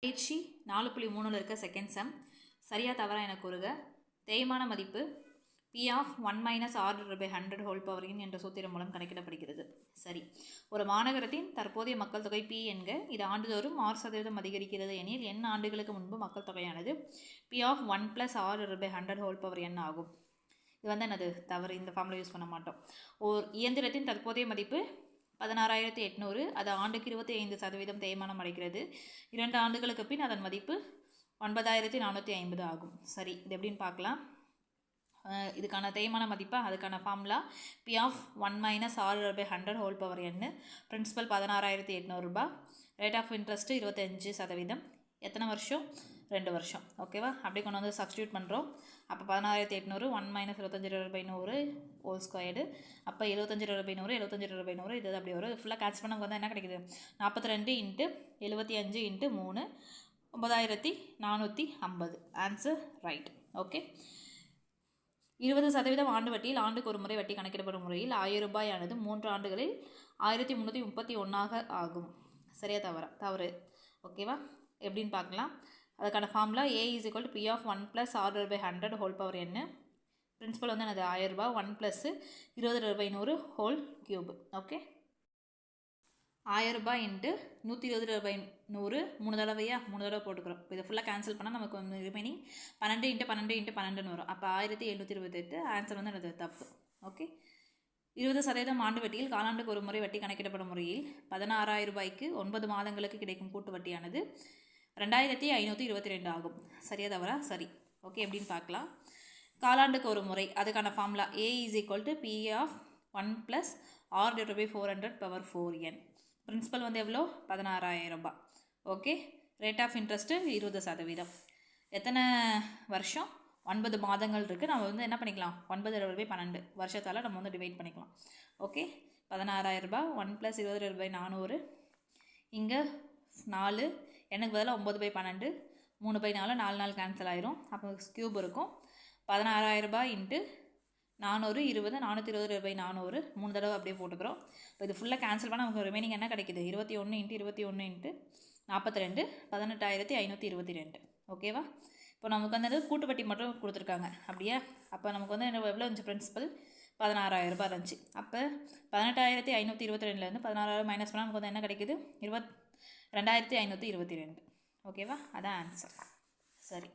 பயிற்சி நாலு புள்ளி மூணில் இருக்க செகண்ட் செம் சரியாக தவறாக எனக்கு கூறுக. தேய்மான மதிப்பு P of one minus R by hundred whole பவரின் என்ற சூத்திரம் மூலம் கணக்கிடப்படுகிறது. சரி. ஒரு மாநகரத்தின் தற்போதைய மக்கள் தொகை பி என்க இது ஆண்டுதோறும் ஆறு சதவீதம் அதிகரிக்கிறது எனில் என் ஆண்டுகளுக்கு முன்பு மக்கள் தொகையானது P of one plus R by hundred whole power N ஆகும். இது வந்து என்னது? தவறு. இந்த ஃபார்மில் யூஸ் பண்ண மாட்டோம். ஓர் இயந்திரத்தின் தற்போதைய மதிப்பு பதினாறாயிரத்தி எட்நூறு அது ஆண்டுக்கு இருபத்தி ஐந்து சதவீதம் தேய்மானம் அடைகிறது. இரண்டு ஆண்டுகளுக்கு பின் அதன் மதிப்பு ஒன்பதாயிரத்தி நானூற்றி ஐம்பது ஆகும். சரி இது எப்படின்னு பார்க்கலாம். இதுக்கான தேய்மான மதிப்பாக அதுக்கான formula P of one minus ஆறு பை ஹண்ட்ரட் ஹோல் பவர் என்னு பிரின்ஸிபல் பதினாறாயிரத்தி எட்நூறுபா ரேட் ஆஃப் இன்ட்ரெஸ்ட்டு இருபத்தஞ்சு சதவீதம். எத்தனை வருஷம்? ரெண்டு வருஷம். ஓகேவா? அப்படி கொண்டு வந்து சப்ஸ்டியூட் பண்ணுறோம் அப்போ பதினாயிரத்தி எட்நூறு ஒன் மைனஸ் இருபத்தஞ்சி இருபது பை நூறு ஹோல் ஸ்கொயர்டு அப்போ எழுபத்தஞ்சி இருபது பை நூறு எழுபத்தஞ்சி இருபது பை நூறு இது அப்படி ஒரு ஃபுல்லாக கேன்சல் பண்ண வந்து என்ன கிடைக்குது? நாற்பத்தி ரெண்டு இன்ட்டு எழுபத்தி அஞ்சு இன்ட்டு மூணு ஒன்பதாயிரத்தி நானூற்றி ஐம்பது. ஆன்சர் ரைட் ஓகே இருபது சதவீதம் ஆண்டு வட்டியில் ஆண்டுக்கு ஒரு முறை வட்டி கணக்கிடப்படும் முறையில் ஆயிரம் ரூபாயானது மூன்று ஆண்டுகளில் ஆயிரத்தி முந்நூற்றி முப்பத்தி ஒன்றாக ஆகும். சரியா? தவறா? தவறு. ஓகேவா? எப்படின்னு பார்க்கலாம். அதுக்கான formula A is equal to P of one plus ஆறு பை ஹண்ட்ரட் ஹோல் பவர் என்ன பிரின்சிபல் வந்து எனது ஆயிரரூபா ஒன் ப்ளஸ்ஸு இருபது ரூபாய் நூறு ஹோல் கியூப் ஓகே ஆயிரரூபா ரூபாய் இன்ட்டு நூற்றி இருபது ரூபாய் நூறு. மூணு தடவையா? மூணு தடவை போட்டுக்கிறோம். இப்போ இதை ஃபுல்லாக கேன்சல் பண்ணால் நமக்கு ரிமைனிங் பன்னெண்டு இன்ட்டு பன்னெண்டு இன்ட்டு பன்னெண்டுன்னு வரும். அப்போ ஆயிரத்தி எழுநூற்றி இருபத்தெட்டு. ஆன்சர் வந்து எனது தப்பு. ஓகே இருபது சதவீதம் ஆண்டு வட்டியில் காலாண்டுக்கு ஒரு முறை வட்டி கணக்கிடப்படும் முறையில் பதினாறாயிரம் ரூபாய்க்கு ஒன்பது மாதங்களுக்கு கிடைக்கும் கூட்டு வட்டியானது. ரெண்டாயிரத்தி ஐநூற்றி இருபத்தி ரெண்டு ஆகும். சரியா தவறா? சரி. ஓகே எப்படின்னு பார்க்கலாம். காலாண்டுக்கு ஒரு முறை அதுக்கான formula A is equal to P of one plus R divide by four hundred power four N principal வந்து எவ்வளோ? பதினாறாயிரம் ரூபாய். ஓகே ரேட் ஆஃப் இன்ட்ரெஸ்ட்டு இருபது சதவீதம். எத்தனை வருஷம்? ஒன்பது மாதங்கள் இருக்குது நம்ம வந்து என்ன பண்ணிக்கலாம்? ஒன்பது இருபது பை பன்னெண்டு. வருஷத்தால் நம்ம வந்து டிவைட் பண்ணிக்கலாம். ஓகே பதினாறாயிரம் ரூபாய். ஒன் ப்ளஸ் இருபது ரூபாய் நானூறு. இங்கே நாலு எனக்கு பதிலாக ஒம்பது பை பன்னெண்டு மூணு பை நாலு நாலு நாள் கேன்சல் ஆயிரும். அப்போ க்யூப் இருக்கும். பதினாறாயிரரூபா இன்ட்டு நானூறு இருபது நானூற்றி இருபது ரூபாய் நானூறு. மூணு தடவை அப்படியே போட்டுக்கிறோம். இப்போ இது ஃபுல்லாக கேன்சல் பண்ணால் நமக்கு ரிமைனிங் என்ன கிடைக்குது? இருபத்தி ஒன்று இன்ட்டு இருபத்தி ஒன்று இன்ட்டு நாற்பத்தி ரெண்டு பதினெட்டாயிரத்தி ஐநூற்றி இருபத்தி ரெண்டு ஓகேவா இப்போ நமக்கு வந்து கூட்டுப்பட்டி மட்டும் கொடுத்துருக்காங்க. அப்படியே? அப்போ நமக்கு வந்து என்ன எவ்வளோ இருந்துச்சு பிரின்சிபல் பதினாறாயிரம் ரூபாய் இருந்துச்சு. அப்போ பதினெட்டாயிரத்தி ஐநூற்றி இருபத்தி ரெண்டுலேருந்து பதினாறாயிரம் மைனஸ் பண்ணால் நமக்கு வந்து என்ன கிடைக்குது? இருபத் ரெண்டாயிரத்தி ஐநூற்றி இருபத்தி ரெண்டு. ஓகேவா அதான் ஆன்சர் சரி.